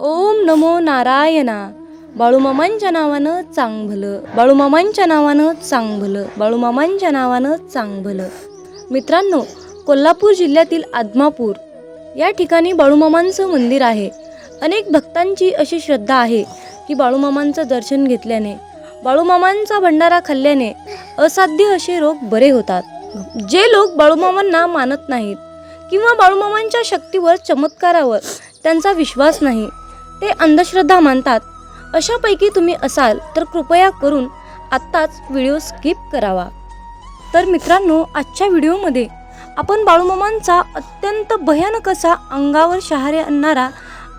ओम नमो नारायणा। बाळूमामांच्या नावानं चांग भलं बाळूमामांच्या नावानं चांग भलं बाळूमामांच्या नावानं चांग भलं मित्रांनो कोल्हापूर जिल्ह्यातील आदमापूर या ठिकाणी बाळूमामांचं मंदिर आहे. अनेक भक्तांची अशी श्रद्धा आहे की बाळूमामांचं दर्शन घेतल्याने बाळूमामांचा भंडारा खाल्ल्याने असाध्य असे रोग बरे होतात. जे लोक बाळूमामांना मानत नाहीत किंवा बाळूमामांच्या शक्तीवर चमत्कारावर त्यांचा विश्वास नाही ते अंधश्रद्धा मानतात. अशापैकी तुम्ही असाल तर कृपया करून आत्ताच व्हिडिओ स्किप करावा. तर मित्रांनो आजच्या व्हिडिओमध्ये आपण बाळूमामांचा अत्यंत भयानक असा अंगावर शहारे आणणारा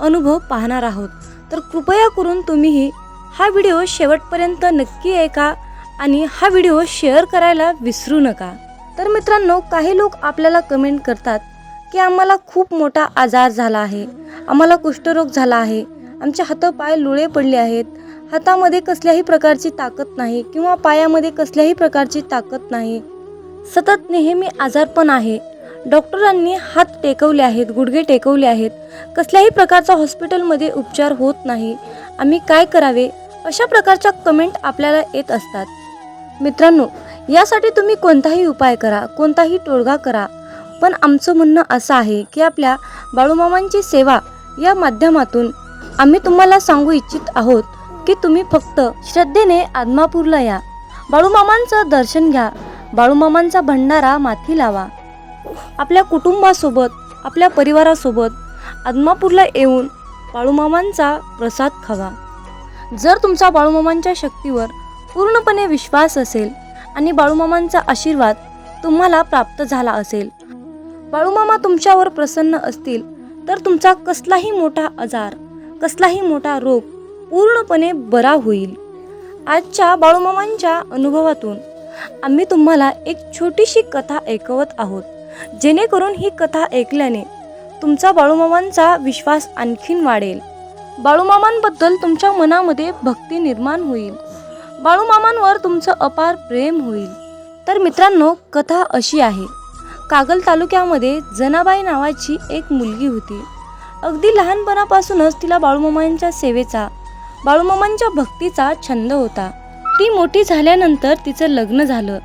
अनुभव पाहणार आहोत. तर कृपया करून तुम्हीही हा व्हिडिओ शेवटपर्यंत नक्की ऐका आणि हा व्हिडिओ शेअर करायला विसरू नका. तर मित्रांनो काही लोक आपल्याला कमेंट करतात की आम्हाला खूप मोठा आजार झाला आहे आम्हाला कुष्ठरोग झाला आहे आमचे हातपाय लुळे पडले आहेत. हातामध्ये कसल्याही प्रकारची ताकद नाही किंवा पायामध्ये कसल्याही प्रकारची ताकद नाही. सतत नेहमी आजारपण आहे. डॉक्टरांनी हात टेकवले आहेत गुडघे टेकवले आहेत. कसल्याही प्रकारचा हॉस्पिटलमध्ये उपचार होत नाही. आम्ही काय करावे? अशा प्रकारच्या कमेंट आपल्याला येत असतात. मित्रांनो यासाठी तुम्ही कोणताही उपाय करा कोणताही टोळगा करा. पण आमचं म्हणणं असं आहे की आपल्या बाळूमामांची सेवा या माध्यमातून आम्ही तुम्हाला सांगू इच्छित आहोत की तुम्ही फक्त श्रद्धेने आदमापूरला या. बाळूमामांचं दर्शन घ्या. बाळूमामांचा भंडारा माथी लावा. आपल्या कुटुंबासोबत आपल्या परिवारासोबत आदमापूरला येऊन बाळूमामांचा प्रसाद खावा. जर तुमचा बाळूमामांच्या शक्तीवर पूर्णपणे विश्वास असेल आणि बाळूमामांचा आशीर्वाद तुम्हाला प्राप्त झाला असेल बाळूमामा तुमच्यावर प्रसन्न असतील तर तुमचा कसलाही मोठा आजार कसलाही मोठा रोग पूर्णपणे बरा होईल. आजच्या बाळूमामांच्या अनुभवातून आम्ही तुम्हाला एक छोटीशी कथा ऐकवत आहोत. जेणेकरून ही कथा ऐकल्याने तुमचा बाळूमामांचा विश्वास आणखीन वाढेल. बाळूमामांबद्दल तुमच्या मनामध्ये भक्ती निर्माण होईल. बाळूमामांवर तुमचं अपार प्रेम होईल. तर मित्रांनो कथा अशी आहे. कागल तालुक्यामध्ये जनाबाई नावाची एक मुलगी होती. अगदी लहानपणापासूनच तिला बाळूमामांच्या सेवेचा बाळूमामांच्या भक्तीचा छंद होता. ती मोठी झाल्यानंतर तिचं लग्न झालं.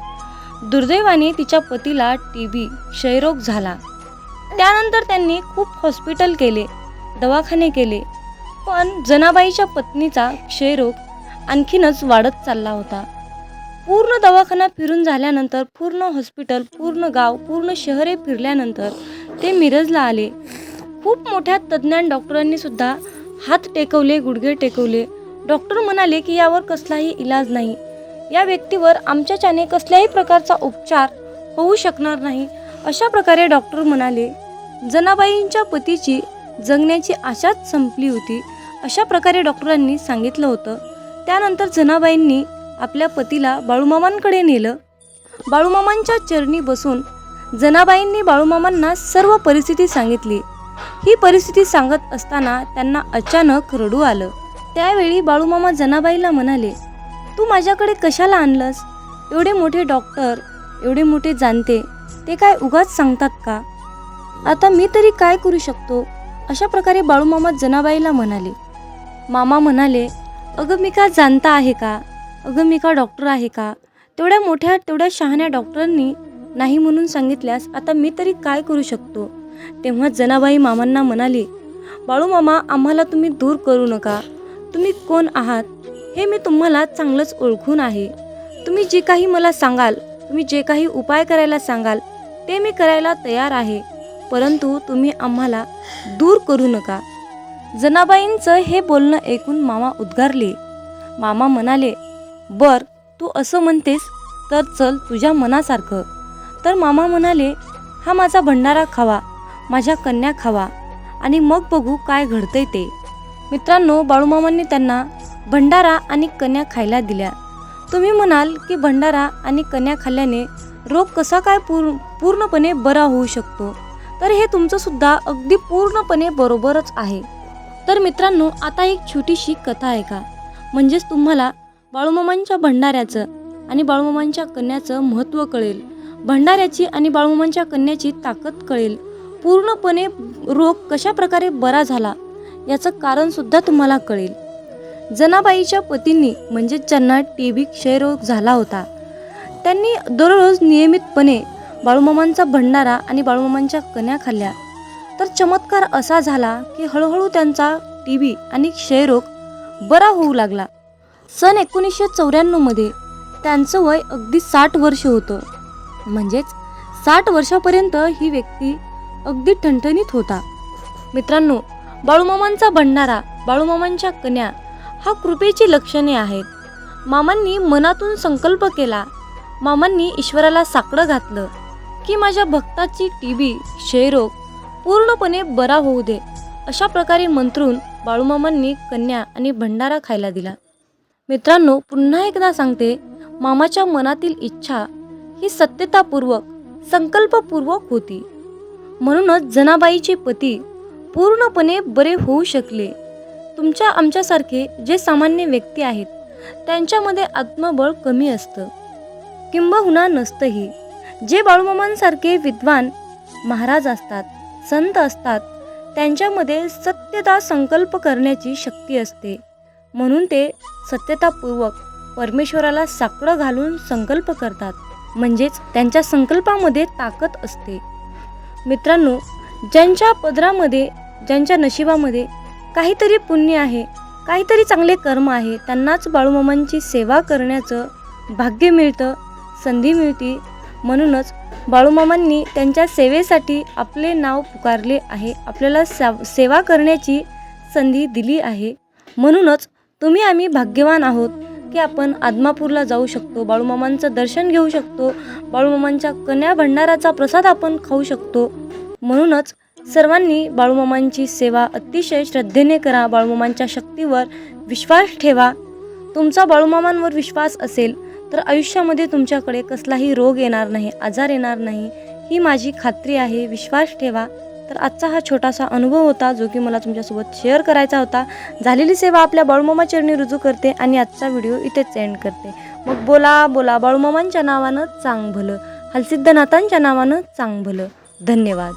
दुर्दैवाने तिच्या पतीला टी बी क्षयरोग झाला. त्यानंतर त्यांनी खूप हॉस्पिटल केले दवाखाने केले पण जनाबाईच्या पत्नीचा क्षयरोग आणखीनच वाढत चालला होता. पूर्ण दवाखाना फिरून झाल्यानंतर पूर्ण हॉस्पिटल पूर्ण गाव पूर्ण शहरे फिरल्यानंतर ते मिरजला आले. खूप मोठ्या तज्ज्ञान डॉक्टरांनी सुद्धा हात टेकवले गुडघे टेकवले. डॉक्टर म्हणाले की यावर कसलाही इलाज नाही. या व्यक्तीवर आमच्याच्याने कसल्याही प्रकारचा उपचार होऊ शकणार नाही अशा प्रकारे डॉक्टर म्हणाले. जनाबाईंच्या पतीची जगण्याची आशाच संपली होती अशा प्रकारे डॉक्टरांनी सांगितलं होतं. त्यानंतर जनाबाईंनी आपल्या पतीला बाळूमामांकडे नेलं. बाळूमामांच्या चरणी बसून जनाबाईंनी बाळूमामांना सर्व परिस्थिती सांगितली. ही परिस्थिती सांगत असताना त्यांना अचानक रडू आलं. त्यावेळी बाळूमामा जनाबाईला म्हणाले तू माझ्याकडे कशाला आणलंस? एवढे मोठे डॉक्टर एवढे मोठे जाणते ते काय उगाच सांगतात का? आता मी तरी काय करू शकतो? अशा प्रकारे बाळूमामा जनाबाईला म्हणाले. मामा म्हणाले अगं मी का जाणता आहे का? अगं मी का डॉक्टर आहे का? तेवढ्या मोठ्या तेवढ्या शहाण्या डॉक्टरांनी नाही म्हणून सांगितल्यास आता मी तरी काय करू शकतो? तेव्हा जनाबाई मामांना म्हणाली बाळू मामा आम्हाला तुम्ही दूर करू नका. तुम्ही कोण आहात हे मी तुम्हाला चांगलंच ओळखून आहे. तुम्ही जे काही मला सांगाल तुम्ही जे काही उपाय करायला सांगाल ते मी करायला तयार आहे. परंतु तुम्ही आम्हाला दूर करू नका. जनाबाईंचं हे बोलणं ऐकून मामा उद्गारले. मामा म्हणाले बर तू असं म्हणतेस तर चल तुझ्या मनासारखं. तर मामा म्हणाले हा माझा भंडारा खावा. माझ्या कन्या खावा आणि मग बघू काय घडतंय ते. मित्रांनो बाळूमामांनी त्यांना भंडारा आणि कन्या खायला दिल्या. तुम्ही म्हणाल की भंडारा आणि कन्या खाल्ल्याने रोग कसा काय पूर्ण पूर्णपणे बरा होऊ शकतो? तर हे तुमचंसुद्धा अगदी पूर्णपणे बरोबरच आहे. तर मित्रांनो आता एक छोटीशी कथा ऐका म्हणजेच तुम्हाला बाळूमामांच्या भंडाऱ्याचं आणि बाळूमामांच्या कन्याचं महत्त्व कळेल. भंडाऱ्याची आणि बाळूमामांच्या कन्याची ताकद कळेल. पूर्णपणे रोग कशा प्रकारे बरा झाला याचं कारणसुद्धा तुम्हाला कळेल. जनाबाईच्या पतींनी म्हणजेच ज्यांना टी बी क्षयरोग झाला होता. त्यांनी दररोज नियमितपणे बाळूमामांचा भंडारा आणि बाळूमामांच्या कन्या खाल्ल्या. तर चमत्कार असा झाला की हळूहळू त्यांचा टी बी आणि क्षयरोग बरा होऊ लागला. सन एकोणीसशे चौऱ्याण्णवमध्ये त्यांचं वय अगदी साठ वर्ष होतं. म्हणजेच साठ वर्षापर्यंत ही व्यक्ती अगदी ठणठणीत होता. मित्रांनो बाळूमामांचा भंडारा बाळूमामांच्या कन्या हा कृपेची लक्षणे आहेत. मामांनी मनातून संकल्प केला. मामांनी ईश्वराला साकडं घातलं की माझ्या भक्ताची टी बी क्षयरोग पूर्णपणे बरा होऊ दे अशा प्रकारे मंत्रून बाळूमामांनी कन्या आणि भंडारा खायला दिला. मित्रांनो पुन्हा एकदा सांगते मामाच्या मनातील इच्छा ही सत्यतापूर्वक संकल्पपूर्वक होती. म्हणूनच जनाबाईचे पती पूर्णपणे बरे होऊ शकले. तुमच्या आमच्यासारखे जे सामान्य व्यक्ती आहेत त्यांच्यामध्ये आत्मबळ कमी असतं. किंबहुना नसतंही. जे बाळूमामांसारखे विद्वान महाराज असतात संत असतात त्यांच्यामध्ये सत्यता संकल्प करण्याची शक्ती असते. म्हणून ते सत्यतापूर्वक परमेश्वराला साकडं घालून संकल्प करतात. म्हणजेच त्यांच्या संकल्पामध्ये ताकद असते. मित्रांनो ज्यांच्या पदरामध्ये ज्यांच्या नशिबामध्ये काहीतरी पुण्य आहे काहीतरी चांगले कर्म आहे त्यांनाच बाळूमामांची सेवा करण्याचं भाग्य मिळतं संधी मिळते. म्हणूनच बाळूमामांनी त्यांच्या सेवेसाठी आपले नाव पुकारले आहे आपल्याला सेवा करण्याची संधी दिली आहे. म्हणूनच तुम्ही आम्ही भाग्यवान आहोत. की आपण आदमापूरला जाऊ शकतो बाळूमामांचं दर्शन घेऊ शकतो बाळूमामांच्या कन्या भंडाराचा प्रसाद आपण खाऊ शकतो. म्हणूनच सर्वांनी बाळूमामांची सेवा अतिशय श्रद्धेने करा बाळूमामांच्या शक्तीवर विश्वास ठेवा. तुमचा बाळूमामांवर विश्वास असेल तर आयुष्यामध्ये तुमच्याकडे कसलाही रोग येणार नाही आजार येणार नाही ही माझी खात्री आहे विश्वास ठेवा. तर आजचा हा छोटासा अनुभव होता जो की मला तुमच्यासोबत शेअर करायचा होता. झालेली सेवा आपल्या बाळूमामा चरणी रुजू करते आणि आजचा व्हिडिओ इथेच एंड करते. मग बोला बोला बाळूमामांच्या नावानं चांग भलं हलसिद्धनाथांच्या नावानं चांग भलं धन्यवाद.